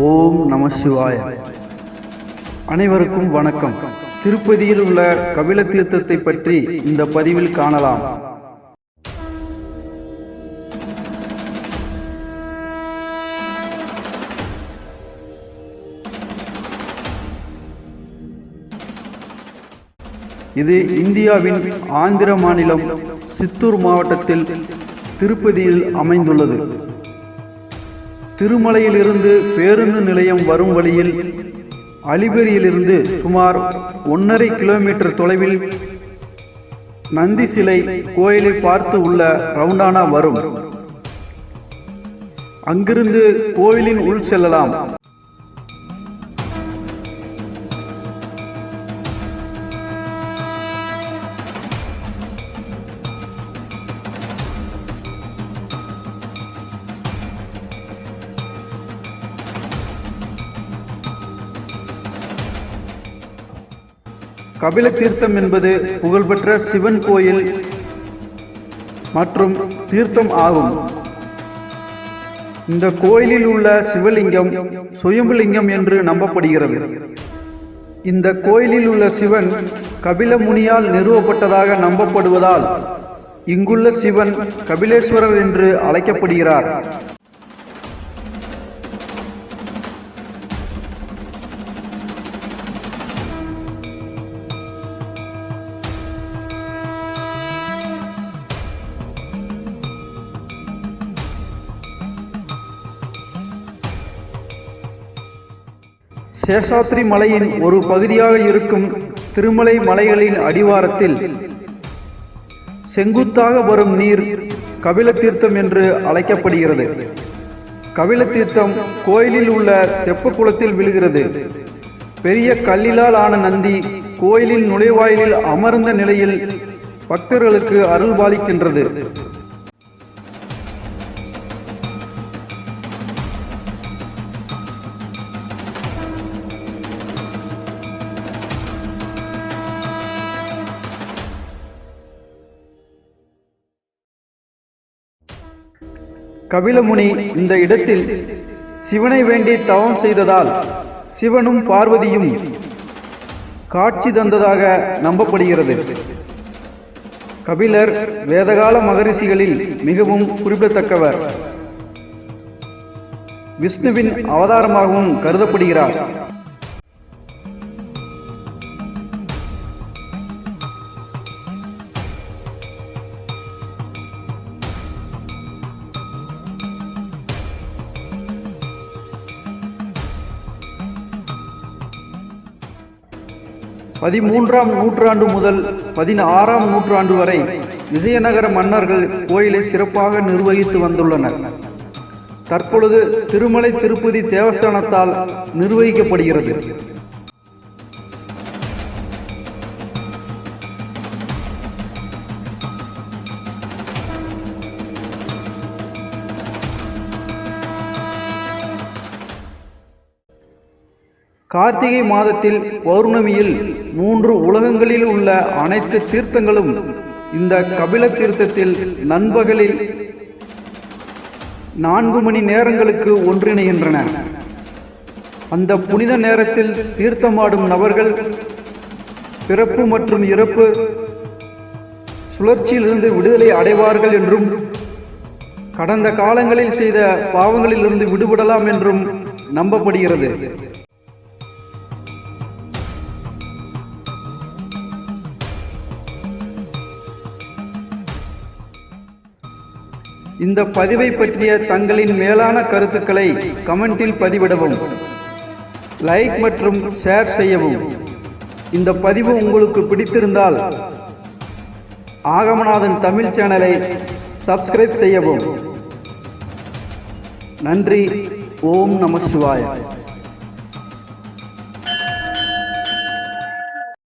ஓம் நம சிவாய. அனைவருக்கும் வணக்கம். திருப்பதியில் உள்ள கபில தீர்த்தத்தை பற்றி இந்த பதிவில் காணலாம். இது இந்தியாவின் ஆந்திர மாநிலம் சித்தூர் மாவட்டத்தில் திருப்பதியில் அமைந்துள்ளது. திருமலையிலிருந்து பேருந்து நிலையம் வரும் வழியில் அலிபெரியிலிருந்து சுமார் ஒன்றரை கிலோமீட்டர் தொலைவில் நந்தி சிலை கோயிலை பார்த்து உள்ள ரவுண்டானா வரும். அங்கிருந்து கோயிலின் உள் செல்லலாம். கபில தீர்த்தம் என்பது புகழ்பெற்ற சிவன் கோயில் மற்றும் தீர்த்தம் ஆகும். இந்த கோயிலில் உள்ள சிவலிங்கம் சுயம்புலிங்கம் என்று நம்பப்படுகிறது. இந்த கோயிலில் உள்ள சிவன் கபில முனியால் நிறுவப்பட்டதாக நம்பப்படுவதால் இங்குள்ள சிவன் கபிலேஸ்வரர் என்று அழைக்கப்படுகிறார். சேஷாத்ரி மலையின் ஒரு பகுதியாக இருக்கும் திருமலை மலைகளின் அடிவாரத்தில் செங்குத்தாக வரும் நீர் கபில தீர்த்தம் என்று அழைக்கப்படுகிறது. கபில தீர்த்தம் கோயிலில் உள்ள தெப்ப குளத்தில் விழுகிறது. பெரிய கல்லிலால் ஆன நந்தி கோயிலின் நுழைவாயிலில் அமர்ந்த நிலையில் பக்தர்களுக்கு அருள்பாலிக்கின்றது. கபிலமுனி இந்த இடத்தில் சிவனை வேண்டி தவம் செய்ததால் சிவனும் பார்வதியும் காட்சி தந்ததாக நம்பப்படுகிறது. கபிலர் வேதகால மகரிஷிகளில் மிகவும் குறிப்பிடத்தக்கவர். விஷ்ணுவின் அவதாரமாகவும் கருதப்படுகிறார். பதிமூன்றாம் நூற்றாண்டு முதல் பதினாறாம் நூற்றாண்டு வரை விஜயநகர மன்னர்கள் கோயிலை சிறப்பாக நிர்வகித்து வந்துள்ளனர். தற்பொழுது திருமலை திருப்பதி தேவஸ்தானத்தால் நிர்வகிக்கப்படுகிறது. கார்த்திகை மாதத்தில் பௌர்ணமியில் மூன்று உலகங்களில் உள்ள அனைத்து தீர்த்தங்களும் இந்த கபில தீர்த்தத்தில் நண்பகலில் நான்கு மணி நேரங்களுக்கு ஒன்றிணைகின்றன. அந்த புனித நேரத்தில் தீர்த்தமாடும் நபர்கள் பிறப்பு மற்றும் இறப்பு சுழற்சியிலிருந்து விடுதலை அடைவார்கள் என்றும் கடந்த காலங்களில் செய்த பாவங்களிலிருந்து விடுபடலாம் என்றும் நம்பப்படுகிறது. இந்த பதிவை பற்றிய தங்களின் மேலான கருத்துக்களை கமெண்டில் பதிவிடவும் லைக் மற்றும் ஷேர் செய்யவும். இந்த பதிவு உங்களுக்கு பிடித்திருந்தால் ஆகமநாதன் தமிழ் சேனலை சப்ஸ்கிரைப் செய்யவும். நன்றி ஓம் நம சிவாய.